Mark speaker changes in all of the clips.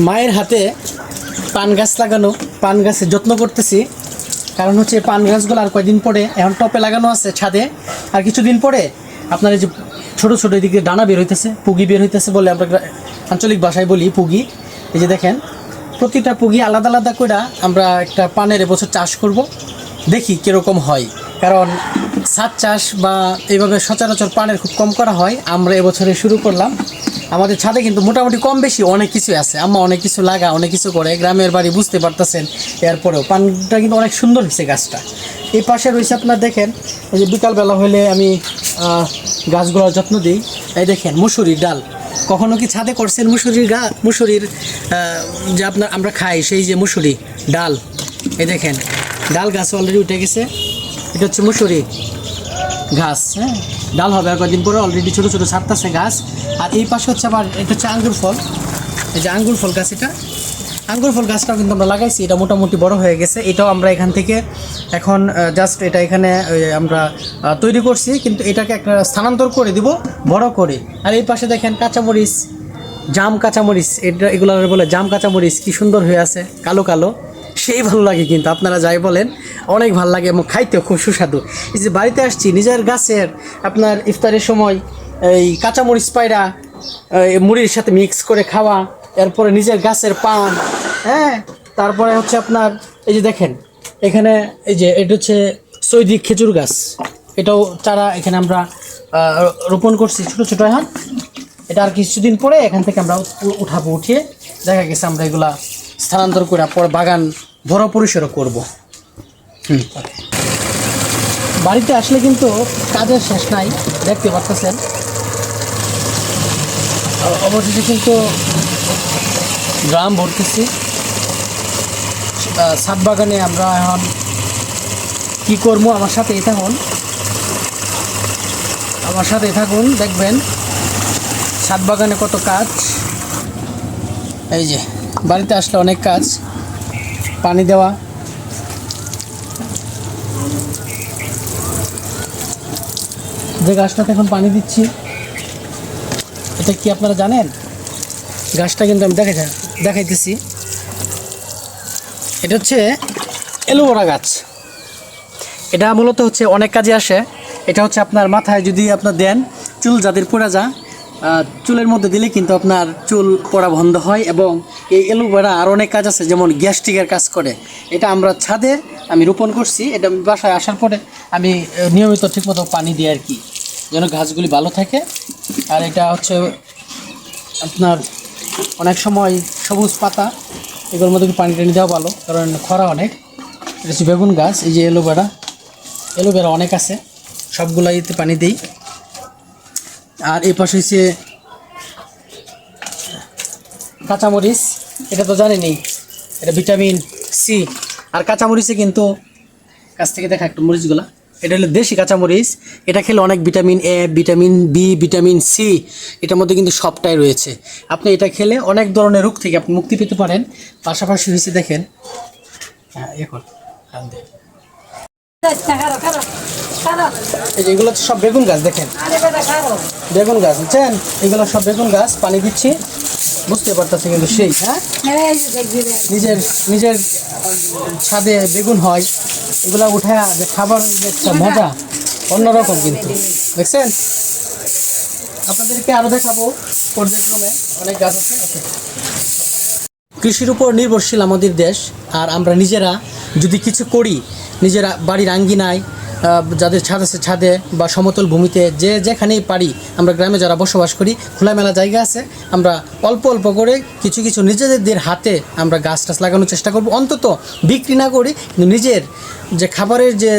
Speaker 1: মায়ের হাতে পান গাছ লাগানো, পান গাছের যত্ন করতেছি। কারণ হচ্ছে পান গাছগুলো আর কয়দিন পরে, এখন টপে লাগানো আছে ছাদে। আর কিছুদিন পরে আপনার এই যে ছোটো ছোটো এদিকে ডানা বের হইতেছে, পুগি বের হইতেছে বলে আমরা আঞ্চলিক ভাষায় বলি পুগি। এই যে দেখেন, প্রতিটা পুগি আলাদা আলাদা করে আমরা একটা পানের এবছর চাষ করব। দেখি কীরকম হয়। কারণ সাত চাষ বা এইভাবে সচরাচর পানের খুব কম করা হয়। আমরা এবছরে শুরু করলাম। আমাদের ছাদে কিন্তু মোটামুটি কম বেশি অনেক কিছু আছে। আম্মা অনেক কিছু লাগা, অনেক কিছু করে, গ্রামের বাড়ি বুঝতে পারতেছেন। এরপরেও পানটা কিন্তু অনেক সুন্দর হয়েছে গাছটা। এই পাশে রয়েছে আপনার দেখেন, এই যে বিকালবেলা হলে আমি গাছগুলোর যত্ন দিই। এই দেখেন, মুসুরির ডাল। কখনো কি ছাদে করছেন মুসুরির গা মুসুরির যে আপনার আমরা খাই সেই যে মুসুরি ডাল? এই দেখেন, ডাল গাছ অলরেডি উঠে গেছে। এটা হচ্ছে মুসুরি। ঘাস হ্যাঁ? ডাল হবে আর কয়েকদিন পরে অলরেডি ছোটো ছোটো ছাড়তেছে গাছ। আর এই পাশে হচ্ছে আবার এটা হচ্ছে আঙ্গুর ফল। এই যে আঙ্গুর ফল গাছ এটা। আঙ্গুর ফল গাছটাও কিন্তু আমরা লাগাইছি, এটা মোটামুটি বড় হয়ে গেছে। এটাও আমরা এখান থেকে এখন জাস্ট এটা এখানে আমরা তৈরি করছি, কিন্তু এটাকে একটা স্থানান্তর করে দিব, বড় করে। আর এই পাশে দেখেন কাঁচামরিচ, জাম কাঁচামরিচ, এটা এগুলো বলে জাম কাঁচামরিচ, কি সুন্দর হয়ে আছে, কালো কালো। সেই ভালো লাগে কিন্তু, আপনারা যাই বলেন, অনেক ভালো লাগে এবং খাইতেও খুব সুস্বাদু। এই যে বাড়িতে আসছি, নিজের গাছের আপনার ইফতারের সময় এই কাঁচামরিচ পায়রা মুড়ির সাথে মিক্স করে খাওয়া, এরপরে নিজের গাছের পান হ্যাঁ? তারপরে হচ্ছে আপনার, এই যে দেখেন, এখানে এই যে, এটা হচ্ছে সৈদিক খেজুর গাছ। এটাও চারা এখানে আমরা রোপণ করছি ছোটো ছোটো এখন। এটা আর কিছুদিন পরে এখান থেকে আমরা উঠাবো, উঠিয়ে দেখা গেছে আমরা এগুলা স্থানান্তর করে পরে বাগান বড় পরিসরও করব। বাড়িতে আসলে কিন্তু কাজের শেষ নাই, দেখতে পাচ্ছেন। অবশেষে কিন্তু গ্রাম ভরতেছি। ছাদ বাগানে আমরা এখন কি করব? আমার সাথে থাকুন। আমার সাথে থাকুন, দেখবেন। ছাদ বাগানে কত কাজ। এই যে, বাড়িতে আসলে অনেক কাজ। পানি দেওয়া। যে গাছটাতে এখন পানি দিচ্ছি, এটা কি আপনারা জানেন? গাছটা কিন্তু আমি দেখা দেখাইতেছি। এটা হচ্ছে এলোভেরা গাছ। এটা মূলত হচ্ছে অনেক কাজে আসে। এটা হচ্ছে আপনার মাথায় যদি আপনার দেন, চুল যাদের পড়া যা চুলের মধ্যে দিলে কিন্তু আপনার চুল পড়া বন্ধ হয় এবং এই এলোভেরা আর অনেক কাজ আছে, যেমন গ্যাস্ট্রিকের কাজ করে। এটা আমরা ছাদে আমি রোপণ করছি, এটা আমি বাসায় আসার পরে আমি নিয়মিত ঠিকমতো পানি দিই আর কি, যেন গাছগুলি ভালো থাকে। আর এটা হচ্ছে আপনার অনেক সময় সবুজ পাতা, এগুলোর মধ্যে পানি টানি দেওয়া ভালো, কারণ খরা অনেক। এটা হচ্ছে বেগুন গাছ, এই যে এলোভেরা এলোভেরা অনেক আছে, সবগুলাইতে পানি দিই। আর এই পাশে হচ্ছে কাঁচামরিচ, এটা তো জানেনি এটা ভিটামিন সি। আর কাঁচামরিচে কিন্তু, কাছ থেকে দেখা একটু মরিচগুলা, এটা হলো দেশি কাঁচামরিচ। এটা খেলে অনেক vitamin A, vitamin B, vitamin C, এটার মধ্যে কিন্তু সবটাই রয়েছে। আপনি এটা খেলে অনেক ধরনের রোগ থেকে আপনি মুক্তি পেতে পারেন। পাশাপাশি হয়েছে দেখেন হ্যাঁ এখন টান দে।
Speaker 2: খারো খারো খারো
Speaker 1: এই এগুলো সব বেগুন গাছ, দেখেন। বেগুন গাছ, বুঝছেন? এগুলো সব বেগুন গাছ, পানি দিচ্ছি। বুঝতে পারতেছে কিন্তু সেই হ্যাঁ? নিজের নিজের ছাদে বেগুন হয়, এগুলো উঠে যে খাবার একটা মজা, অন্যরকম কিন্তু। দেখছেন? আপনাদেরকে আরও দেখাবো পর্যায়ক্রমে অনেক গাছ আছে। কৃষির উপর নির্ভরশীল আমাদের দেশ, আর আমরা নিজেরা যদি কিছু করি, নিজেরা বাড়ির আঙ্গিনায় যাদের ছাদ আছে ছাদে বা সমতল ভূমিতে যে যেখানেই পারি আমরা গ্রামে যারা বসবাস করি, খোলামেলা জায়গা আছে, আমরা অল্প অল্প করে কিছু কিছু নিজেদের হাতে আমরা গাছ টাছ লাগানোর চেষ্টা করব। অন্তত বিক্রি না করি, কিন্তু নিজের যে খাবারের যে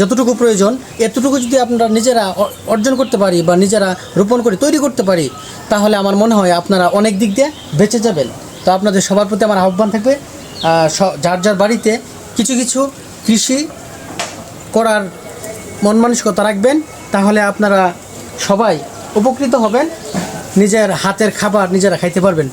Speaker 1: যতটুকু প্রয়োজন, এতটুকু যদি আমরা নিজেরা অর্জন করতে পারি বা নিজেরা রোপণ করে তৈরি করতে পারি, তাহলে আমার মনে হয় আপনারা অনেক দিক দিয়ে বেঁচে যাবেন। তো আপনাদের সবার প্রতি আমার আহ্বান থাকবে যার যার বাড়িতে কিছু কিছু কৃষি করার মন মানসিকতা রাখবেন, তাহলে আপনারা সবাই উপকৃত হবেন, নিজের হাতের খাবার নিজেরা খাইতে পারবেন।